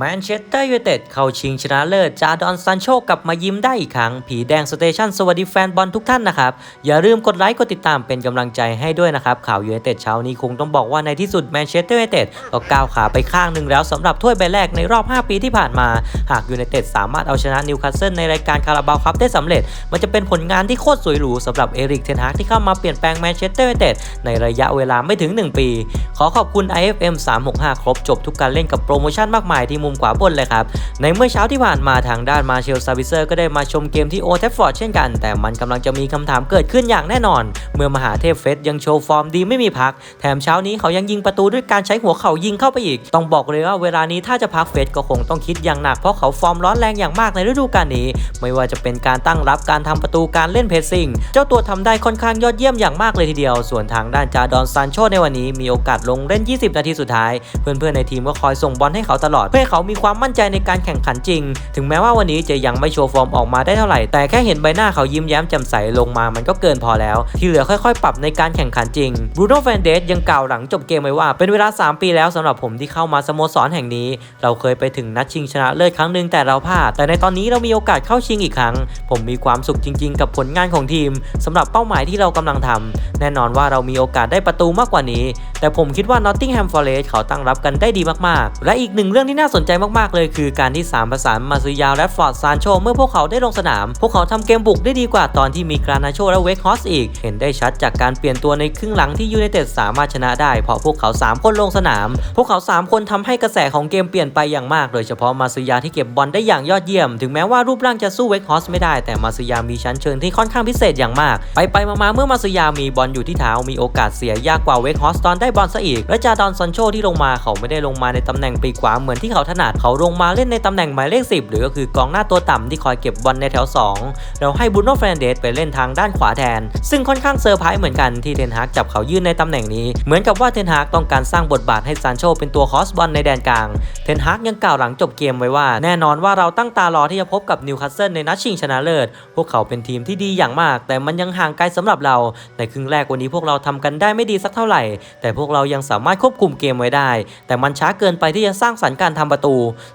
แมนเชสเตอร์ยูไนเต็ดเข้าชิงชนะเลิศจาดอนซันโชกลับมายิ้มได้อีกครั้ง ผีแดงสเตชันสวัสดีแฟนบอลทุกท่านนะครับ อย่าลืมกดไลค์กดติดตามเป็นกำลังใจให้ด้วยนะครับ ข่าวยูไนเต็ดเช้านี้คงต้องบอกว่าในที่สุดแมนเชสเตอร์ยูไนเต็ดก็ก้าวขาไปข้างหนึ่งแล้วสำหรับถ้วยใบแรกในรอบ 5 ปีที่ผ่านมา หากยูไนเต็ดสามารถเอาชนะนิวคาสเซิลในรายการคาราบาวคัพได้สำเร็จ มันจะเป็นผลงานที่โคตรสวยหรูสำหรับเอริกเทนฮากที่เข้ามาเปลี่ยนแปลงแมนเชสเตอร์ยูไนเต็ดในระยะเวลาไม่ถึง 1 ปี ขอขอบคุณ IFM 365 ครบจบทุกการเล่นกับโปรโมชั่นมากมายที่มุมขวาบนเลยครับ ในเมื่อเช้าที่ผ่านมาทางด้านมาเชลซาวิเซอร์ก็ได้มาชมเกมที่โอเทฟฟอร์ดเช่นกัน แต่มันกำลังจะมีคำถามเกิดขึ้นอย่างแน่นอน เมื่อมหาเทพเฟสยังโชว์ฟอร์มดีไม่มีพัก แถมเช้านี้เขายังยิงประตูด้วยการใช้หัวเข่ายิงเข้าไปอีก ต้องบอกเลยว่าเวลานี้ถ้าจะพักเฟสก็คงต้องคิดอย่างหนักเพราะเขาฟอร์มร้อนแรงอย่างมากในฤดูกาลนี้ ไม่ว่าจะเป็นการตั้งรับการทำประตูการเล่นเพสซิ่งเจ้าตัวทำได้ค่อนข้างยอดเยี่ยมอย่างมากเลยทีเดียว ส่วนทางด้านจาดอนซานโชในวันนี้มีโอกาสลงเล่น 20 นาทีสุดท้าย เพื่อนๆในทีมก็คอยส่งบอลให้เขาตลอดเพื่อให้เขามีความมั่นใจในการแข่งขันจริง ถึงแม้ว่าวันนี้จะยังไม่โชว์ฟอร์มออกมาได้เท่าไหร่ แต่แค่เห็นใบหน้าเขายิ้มแย้มแจ่มใสลงมามันก็เกินพอแล้ว ที่เหลือค่อยๆ ปรับในการแข่งขันจริงบรูโน่แฟนเดสยังกล่าวหลังจบเกมไว้ว่า เป็นเวลา 3 ปีแล้วสำหรับผมที่เข้ามาสโมสรแห่งนี้ เราเคยไปถึงนัดชิงชนะเลิศครั้งหนึ่งแต่เราพลาดแต่ในตอนนี้เรามีโอกาสเข้าชิงอีกครั้ง ผมมีความสุขจริง ๆ กับผลงานของทีมสำหรับเป้าหมายที่เรากำลังทำแน่นอนว่าเรามีโอกาสได้ประตูมากกว่านี้ แต่ผมคิดว่า Nottingham Forest เขาตั้งรับกันได้ดีมากๆ และอีกหนึ่งเรื่องที่น่าสนใจใจมากๆเลยคือการที่ 3 ประสานมาซุยาและฟอร์ดซานโชเมื่อพวกเขาได้ลงสนาม พวกเขาทำเกมบุกได้ดีกว่าตอนที่มีกรานาโชและเวกฮอสอีก เห็นได้ชัดจากการเปลี่ยนตัวในครึ่งหลังที่ยูไนเต็ดสามารถชนะได้ เพราะพวกเขา 3 คนลงสนาม พวกเขา 3 คนทำให้กระแสของเกมเปลี่ยนไปอย่างมาก โดยเฉพาะมาซุยาที่เก็บบอลได้อย่างยอดเยี่ยม ถึงแม้ว่ารูปร่างจะสู้เวกฮอสไม่ได้ แต่มาซุยามีชั้นเชิงที่ค่อนข้างพิเศษอย่างมาก ไปไปๆมาๆเมื่อมาซุยามีบอลอยู่ที่เท้ามีโอกาสเสียยากกว่าเวกฮอสตอนได้บอลซะอีกและจาดอนซอนโชที่ลงมาเขาไม่ได้ลงมาในตำแหน่งปีกขวาเหมือนที่เขาถนัดเขาลงมาเล่นในตำแหน่งหมายเลข 10 หรือก็คือกองหน้าตัวต่ำที่คอยเก็บบอลในแถว 2 เราให้บูโน่แฟรนเดสไปเล่นทางด้านขวาแทน ซึ่งค่อนข้างเซอร์ไพรส์เหมือนกันที่เทนฮากจับเขายื่นในตำแหน่งนี้ เหมือนกับว่าเทนฮากต้องการสร้างบทบาทให้ซานโชเป็นตัวคอสบอลในแดนกลาง เทนฮากยังกล่าวหลังจบเกมไว้ว่า แน่นอนว่าเราตั้งตารอที่จะพบกับนิวคาสเซิลในนัดชิงชนะเลิศ พวกเขาเป็นทีมที่ดีอย่างมาก แต่มันยังห่างไกลสำหรับเรา ในครึ่งแรกวันนี้พวกเราทำกันได้ไม่ดีสักเท่าไหร่ แต่พวกเรายังสามารถควบคุมเกมไว้ได้ แต่มันช้าเกินไปที่จะสร้างสรรค์การทำประตู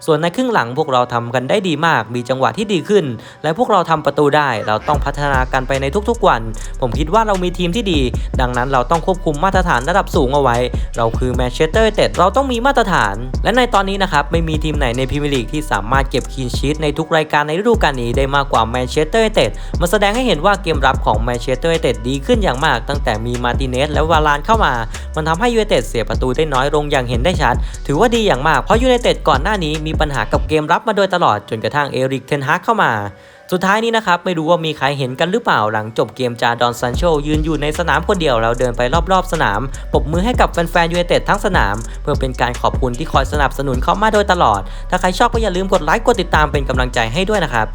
ส่วนในครึ่งหลังพวกเราทำกันได้ดีมาก มีจังหวะที่ดีขึ้น และพวกเราทำประตูได้ เราต้องพัฒนากันไปในทุกๆวัน ผมคิดว่าเรามีทีมที่ดี ดังนั้นเราต้องควบคุมมาตรฐานระดับสูงเอาไว้ เราคือแมนเชสเตอร์ยูไนเต็ดเราต้องมีมาตรฐาน และในตอนนี้นะครับไม่มีทีมไหนในพรีเมียร์ลีกที่สามารถเก็บคีนชีตในทุกรายการในฤดูกาลนี้ได้มากกว่าแมนเชสเตอร์ยูไนเต็ดมาแสดงให้เห็นว่าเกมรับของแมนเชสเตอร์ยูไนเต็ดดีขึ้นอย่างมาก ตั้งแต่มีมาติเนสและวาลานเข้ามา มันทำให้ยูไนเต็ดเสียประตูได้น้อยลงอย่างเห็นได้ชัด ถือว่าดีอย่างมากเพราะยูไนเต็ดก่อน่อนหน้านี้มีปัญหากับเกมรับมาโดยตลอดจนกระทั่งเอริกเทนฮากเข้ามา สุดท้ายนี้นะครับ ไม่รู้ว่ามีใครเห็นกันหรือเปล่าหลังจบเกมจาดอนซันโชยืนอยู่ในสนามคนเดียวแล้วเดินไปรอบๆสนามปรบมือให้กับแฟนๆยูไนเต็ดทั้งสนาม เพื่อเป็นการขอบคุณที่คอยสนับสนุนเขามาโดยตลอด ถ้าใครชอบก็อย่าลืมกดไลค์กดติดตามเป็นกำลังใจให้ด้วยนะครับ